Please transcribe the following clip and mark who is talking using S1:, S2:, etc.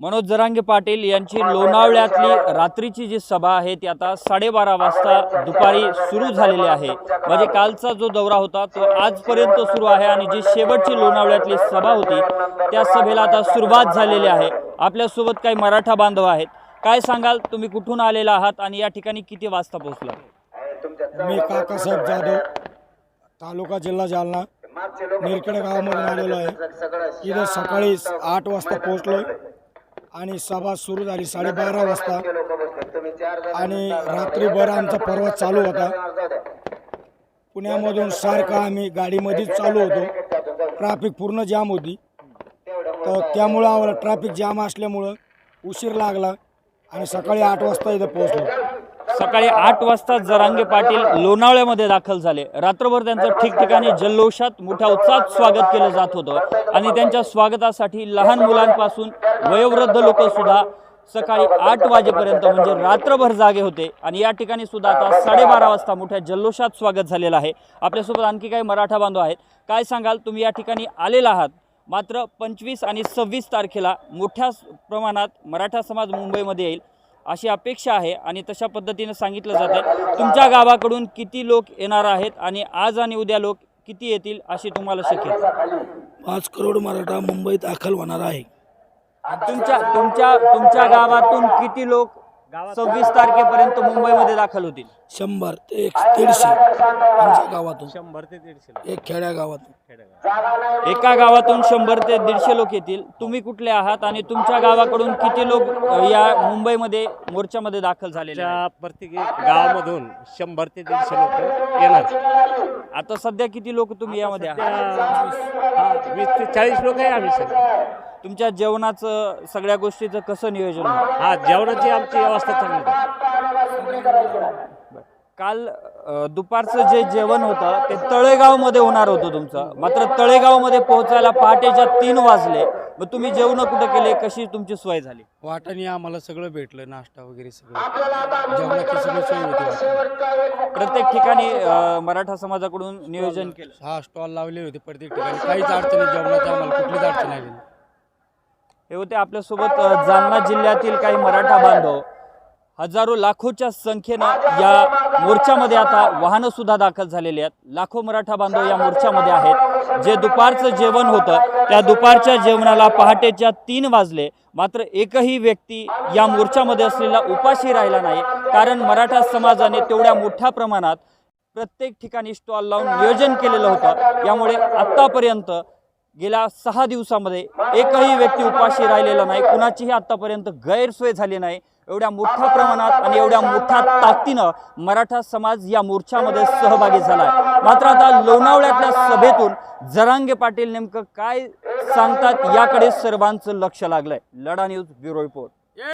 S1: मनोज जरांगे पाटील यांची लोणावळ्यातली रात्रीची जी सभा आहे ती आता साडेबारा वाजता दुपारी सुरू झालेली आहे. म्हणजे कालचा जो दौरा होता तो आजपर्यंत सुरू आहे आणि जी शेवटची लोणावळ्यातली सभा होती त्या सभेला आता सुरुवात झालेली आहे. आपल्यासोबत काही मराठा बांधव आहेत. काय सांगाल? तुम्ही कुठून आलेला आहात आणि या ठिकाणी किती वाजता पोहोचला?
S2: मी काकासाहेब जाधव तालुका जिल्हा जालना निरखेड गावामधून आलेलो आहे. इथं सकाळी आठ वाजता पोहोचलोय. आणि सभा सुरू झाली साडेबारा वाजता. आणि रात्रीभर आमचा पर्वत चालू होता. पुण्यामधून सारखा आम्ही गाडीमध्येच चालू होतो. ट्रॅफिक पूर्ण जाम होती. तर त्यामुळं आम्हाला ट्रॅफिक जाम असल्यामुळं उशीर लागला आणि सकाळी आठ वाजता इथं पोहोचलो.
S1: सकाळी आठ वाजता जरांगे पाटील लोणावळ्यामध्ये दाखल झाले. रात्रभर त्यांचं ठिकठिकाणी जल्लोषात मोठ्या उत्साहात स्वागत केलं जात होतं. आणि त्यांच्या स्वागतासाठी लहान मुलांपासून वयोवृद्ध लोक सुद्धा सकाळी आठ वाजेपर्यंत म्हणजे रात्रभर जागे होते. आणि या ठिकाणी सुद्धा आता साडेबारा वाजता मोठ्या जल्लोषात स्वागत झालेलं आहे. आपल्यासोबत आणखी काही मराठा बांधव आहेत. काय सांगाल? तुम्ही या ठिकाणी आलेला आहात. मात्र पंचवीस आणि सव्वीस तारखेला मोठ्या प्रमाणात मराठा समाज मुंबईमध्ये येईल. अशी अपेक्षा आहे आणि तशा पद्धतीनं सांगितलं जात आहे तुमच्या गावाकडून किती लोक येणार आहेत आणि आज आणि उद्या लोक किती येतील अशी तुम्हाला शक्यता
S2: पाच करोड मराठा मुंबईत दाखल होणार आहे.
S1: तुमच्या तुमच्या तुमच्या गावातून किती लोक सव्वीस तारखेपर्यंत मुंबईमध्ये दाखल होतील.
S2: शंभर ते एक दीडशे आमच्या गावातून.
S3: शंभर ते दीडशे
S2: एक खेड्या गावातून.
S1: एका गावातून शंभर ते दीडशे लोक येतील. तुम्ही कुठले आहात आणि तुमच्या गावाकडून किती लोक या मुंबईमध्ये मोर्चामध्ये दाखल झालेले आहेत?
S3: त्या प्रत्येक गावामधून शंभर ते दीडशे लोक येणार.
S1: आता सध्या किती लोक तुम्ही यामध्ये आहात?
S3: त्या- हा, वीस ते चाळीस लोक आहे आम्ही सगळे
S1: तुमच्या जेवणाचं सगळ्या गोष्टीचं कसं नियोजन होतं?
S3: हा जेवणाची आमची व्यवस्था चांगली आहे.
S1: काल अ, दुपारचं जे जेवण होतं ते तळेगावमध्ये होणार होतं तुमचं मात्र तळेगावमध्ये पोहोचायला पहाटेच्या तीन वाजले मग तुम्ही जेवण कुठं केले कशी तुमची सोय झाली
S2: वाटाने आम्हाला सगळं भेटलं नाश्ता वगैरे सगळं जेवणाची सगळी सोय होती वाटाणे.
S1: प्रत्येक ठिकाणी अ, मराठा समाजाकडून नियोजन केलं
S2: हा स्टॉल लावलेले होते प्रत्येक ठिकाणी काहीच अडचणी जेवणाची आम्हाला कुठलीच अडचण आली नाही.
S1: हे होते आपल्यासोबत जालना जिल्ह्यातील काही मराठा बांधव. हजारो लाखोच्या संख्येनं या मोर्चामध्ये आता वाहनं सुद्धा दाखल झालेली आहेत. लाखो मराठा बांधव या मोर्चामध्ये आहेत. जे दुपारचं जेवण होतं त्या दुपारच्या जेवणाला पहाटेच्या तीन वाजले. मात्र एकही व्यक्ती या मोर्चामध्ये असलेला उपाशी राहिला नाही. कारण मराठा समाजाने तेवढ्या मोठ्या प्रमाणात प्रत्येक ठिकाणी स्टॉल लावून नियोजन केलेलं होतं. यामुळे आत्तापर्यंत गेल्या सहा दिवसामध्ये एकही व्यक्ती उपाशी राहिलेला नाही. कुणाचीही आत्तापर्यंत गैरसोय झाली नाही. एवढ्या मोठ्या प्रमाणात आणि एवढ्या मोठ्या ताकदीनं मराठा समाज या मोर्चामध्ये सहभागी झाला आहे मात्र आता लोणावळ्यातल्या सभेतून जरांगे पाटील नेमकं काय सांगतात याकडे सर्वांचं लक्ष लागलंय. लढा न्यूज ब्युरो रिपोर्ट.